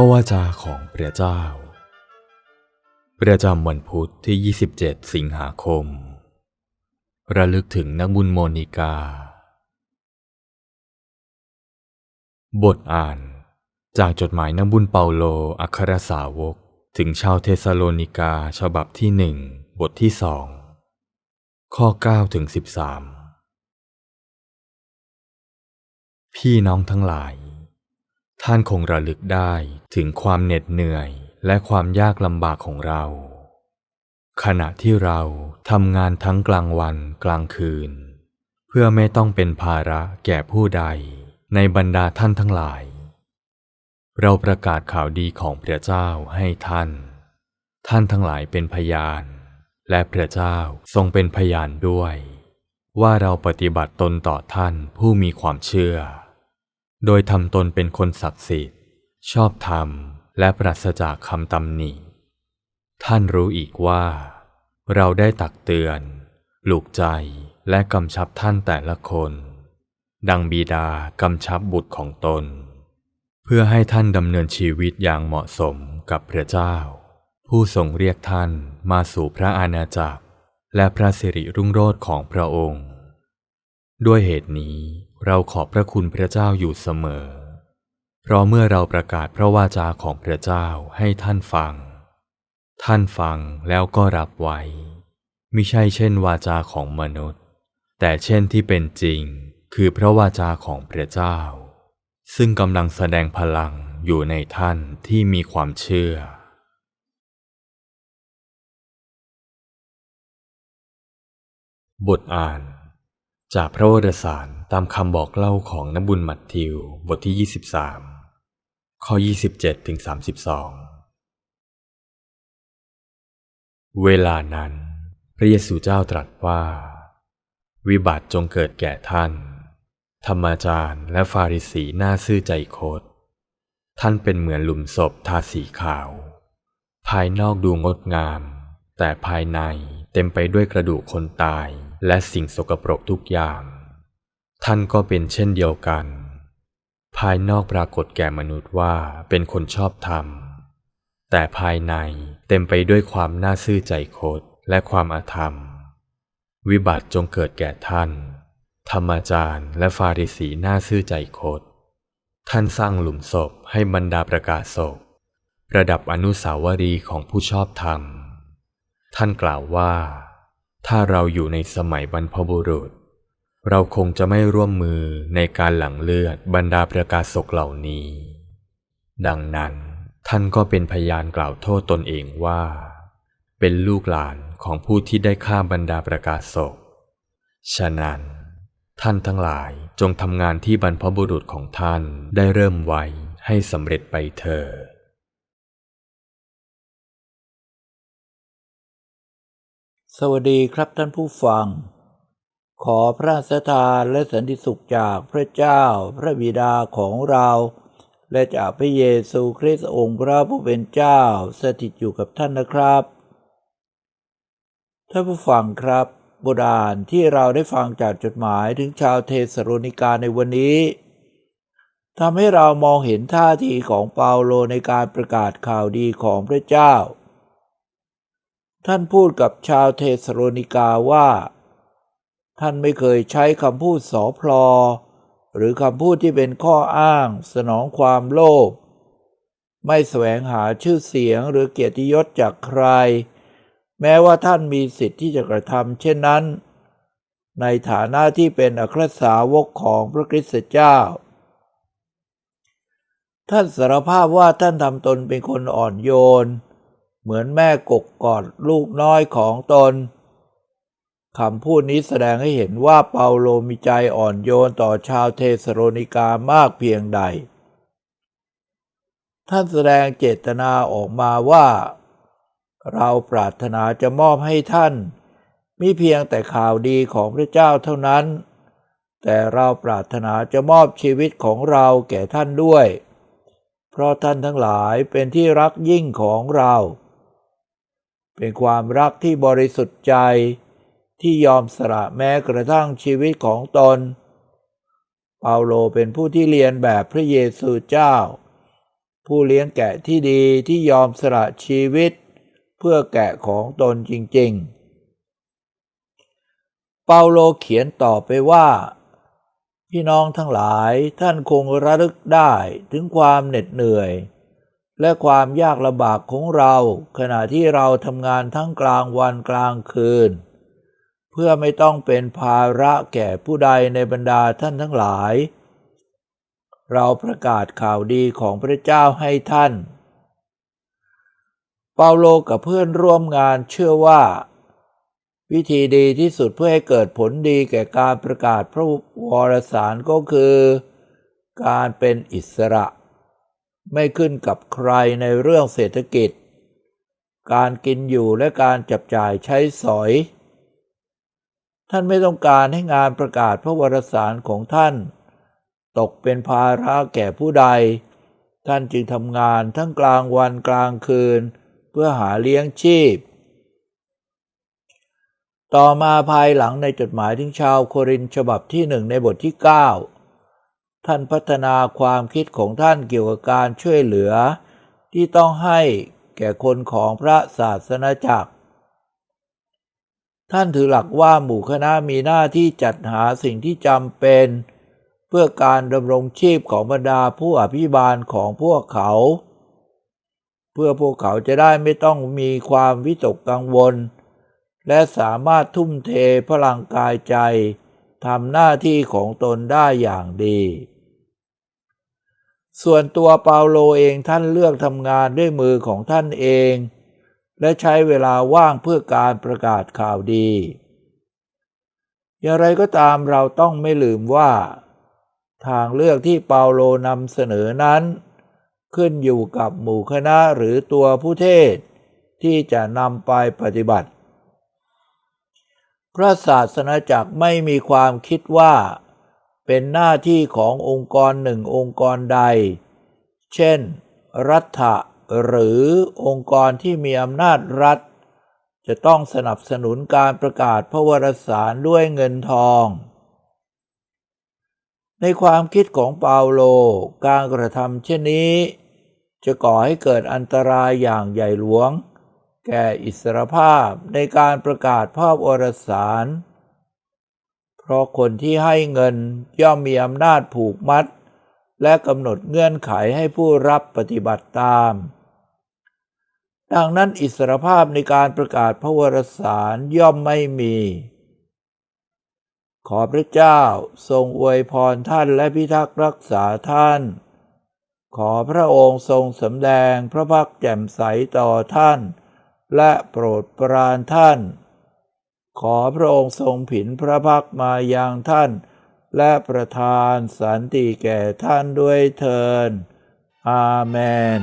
ระวาจาของพระเจ้า ประจำวันพุธที่ 27 สิงหาคม ระลึกถึงนักบุญโมนิกา บทอ่านจากจดหมายนักบุญเปาโลอัครสาวก ถึงชาวเทสโลนิกาฉบับที่หนึ่งบทที่สองข้อ 9 ถึง 13 พี่น้องทั้งหลาย ท่านคงระลึกได้ถึงความเหน็ดเหนื่อยและความยากลำบากของเรา ขณะที่เราทำงานทั้งกลางวันกลางคืน เพื่อไม่ต้องเป็นภาระแก่ผู้ใดในบรรดาท่านทั้งหลาย เราประกาศข่าวดีของพระเจ้าให้ท่าน ท่านทั้งหลายเป็นพยาน และพระเจ้าทรงเป็นพยานด้วย ว่าเราปฏิบัติตนต่อท่านผู้มีความเชื่อ โดยทำตนเป็นคนศักดิ์สิทธิ์ ชอบธรรม และปราศจากคำตำหนิ ท่านรู้อีกว่า เราได้ตักเตือน ปลูกใจและกำชับท่านแต่ละคน ดังบิดากำชับบุตรของตน เพื่อให้ท่านดำเนินชีวิตอย่างเหมาะสมกับพระเจ้า ผู้ทรงเรียกท่านมาสู่พระอาณาจักร และพระสิริรุ่งโรจน์ของพระองค์ ด้วยเหตุนี้เราขอบพระคุณพระเจ้าอยู่เสมอ เพราะเมื่อเราประกาศพระวาจาของพระเจ้าให้ท่านฟัง ท่านฟังแล้วก็รับไว้มิใช่เช่นวาจาของมนุษย์ แต่เช่นที่เป็นจริงคือพระวาจาของพระเจ้า ซึ่งกำลังแสดงพลังอยู่ในท่านที่มีความเชื่อ บทอ่าน จากพระวรสารตามคำบอกเล่าของนบุญมัทธิว บทที่ 23 ข้อ 27ถึง32 เวลานั้น พระเยซูเจ้าตรัสว่า วิบัติจงเกิดแก่ท่าน ธรรมาจารย์และฟาริสีหน้าซื่อใจโคตท่านเป็นเหมือนหลุมศพทาสีขาว ภายนอกดูงดงาม แต่ภายในเต็มไปด้วยกระดูกคนตาย และสิ่งสกปรกทุกอย่าง ท่านก็เป็นเช่นเดียวกัน ภายนอกปรากฏแก่มนุษย์ว่าเป็นคนชอบธรรม แต่ภายในเต็มไปด้วยความน่าซื่อใจคดและความอาธรรม วิบัติจงเกิดแก่ท่าน ธรรมาจารย์และฟาริสีน่าซื่อใจคดท่านสร้างหลุมศพให้บรรดาประกาศศพประดับอนุสาวรีย์ของผู้ชอบธรรม ท่านกล่าวว่า ถ้าเราอยู่ในสมัยบรรพบุรุษ เราคงจะไม่ร่วมมือในการหลั่งเลือดบรรดาประกาศศกเหล่านี้ ดังนั้นท่านก็เป็นพยานกล่าวโทษตนเองว่า เป็นลูกหลานของผู้ที่ได้ฆ่าบรรดาประกาศศก ฉะนั้น ท่านทั้งหลายจงทำงานที่บรรพบุรุษของท่านได้เริ่มไว้ให้สำเร็จไปเถิด สวัสดีครับท่านผู้ฟัง ขอพระสถานและสันติสุขจากพระเจ้าพระบิดาของเรา และจากพระเยซูคริสต์องค์พระผู้เป็นเจ้าสถิตอยู่กับท่านนะครับ ท่านผู้ฟังครับบทอ่านที่เราได้ฟังจากจดหมายถึงชาวเทสโลนิกาในวันนี้ทำให้เรามองเห็นท่าทีของเปาโลในการประกาศข่าวดีของพระเจ้า ท่านพูดกับชาวเทสโลนิกาว่า ท่านไม่เคยใช้คำพูดสอพลอ หรือคำพูดที่เป็นข้ออ้าง สนองความโลภไม่แสวงหาชื่อเสียงหรือเกียรติยศจากใคร แม้ว่าท่านมีสิทธิ์ที่จะกระทำเช่นนั้น ในฐานะที่เป็นอัครสาวกของพระคริสต์เจ้า ท่านสารภาพว่าท่านทำตนเป็นคนอ่อนโยน เหมือนแม่กกกอดลูกน้อยของตนคำพูดนี้แสดงให้เห็นว่าเปาโลมีใจอ่อนโยนต่อชาวเทสโลนิกามากเพียงใด ท่านแสดงเจตนาออกมาว่า เราปรารถนาจะมอบให้ท่านมีเพียงแต่ข่าวดีของพระเจ้าเท่านั้น แต่เราปรารถนาจะมอบชีวิตของเราแก่ท่านด้วย เพราะท่านทั้งหลายเป็นที่รักยิ่งของเรา เป็นความรักที่บริสุทธิ์ใจที่ยอมสละแม้กระทั่งชีวิตของตน เปาโลเป็นผู้ที่เรียนแบบพระเยซูเจ้า ผู้เลี้ยงแกะที่ดีที่ยอมสละชีวิต เพื่อแกะของตนจริงๆ เปาโลเขียนต่อไปว่า พี่น้องทั้งหลายท่านคงระลึกได้ถึงความเหน็ดเหนื่อย และความยากลำบากของเรา ขณะที่เราทำงานทั้งกลางวันกลางคืน เพื่อไม่ต้องเป็นภาระแก่ผู้ใดในบรรดาท่านทั้งหลาย เราประกาศข่าวดีของพระเจ้าให้ท่าน เปาโลกับเพื่อนร่วมงานเชื่อว่า วิธีดีที่สุดเพื่อให้เกิดผลดีแก่การประกาศพระวรสารก็คือ การเป็นอิสระ ไม่ขึ้นกับใครในเรื่องเศรษฐกิจ การกินอยู่และการจับจ่ายใช้สอย ท่านไม่ต้องการให้งานประกาศพระวรสารของท่าน ตกเป็นภาระแก่ผู้ใด ท่านจึงทำงานทั้งกลางวันกลางคืน เพื่อหาเลี้ยงชีพ ต่อมาภายหลังในจดหมายถึงชาวโครินฉบับที่หนึ่งในบทที่ 9 ท่านพัฒนาความคิดของท่านเกี่ยวกับการช่วยเหลือ ที่ต้องให้แก่คนของพระศาสนาจักร ท่านถือหลักว่าหมู่คณะมีหน้าที่จัดหาสิ่งที่จำเป็น เพื่อการดำรงชีพของบรรดาผู้อภิบาลของพวกเขา เพื่อพวกเขาจะได้ไม่ต้องมีความวิตกกังวล และสามารถทุ่มเทพลังกายใจทำหน้าที่ของตนได้อย่างดี ส่วนตัวเปาโลเองท่านเลือกทำงานด้วยมือของท่านเอง และใช้เวลาว่างเพื่อการประกาศข่าวดี อย่างไรก็ตามเราต้องไม่ลืมว่า ทางเลือกที่เปาโลนำเสนอนั้น ขึ้นอยู่กับหมู่คณะหรือตัวผู้เทศ ที่จะนำไปปฏิบัติ พระศาสนาจักรไม่มีความคิดว่า เป็นหน้าที่ขององค์กรหนึ่งองค์กรใด เช่น รัฐะหรือองค์กรที่มีอำนาจรัฐ จะต้องสนับสนุนการประกาศพระวรสารด้วยเงินทอง ในความคิดของเปาโล การกระทำเช่นนี้ จะก่อให้เกิดอันตรายอย่างใหญ่หลวง แก่อิสรภาพในการประกาศภาพวรสาร เพราะคนที่ให้เงินย่อมมีอำนาจผูกมัด และกำหนดเงื่อนไขให้ผู้รับปฏิบัติตาม ดังนั้นอิสรภาพในการประกาศพระวรสารย่อมไม่มี ขอพระเจ้าทรงอวยพรท่านและพิทักษ์รักษาท่าน ขอพระองค์ทรงสำแดงพระพักตร์แจ่มใสต่อท่าน และโปรดปรานท่าน ขอพระองค์ทรงผินพระพักมายังท่าน และประทานสันติแก่ท่านด้วยเทินอาเมน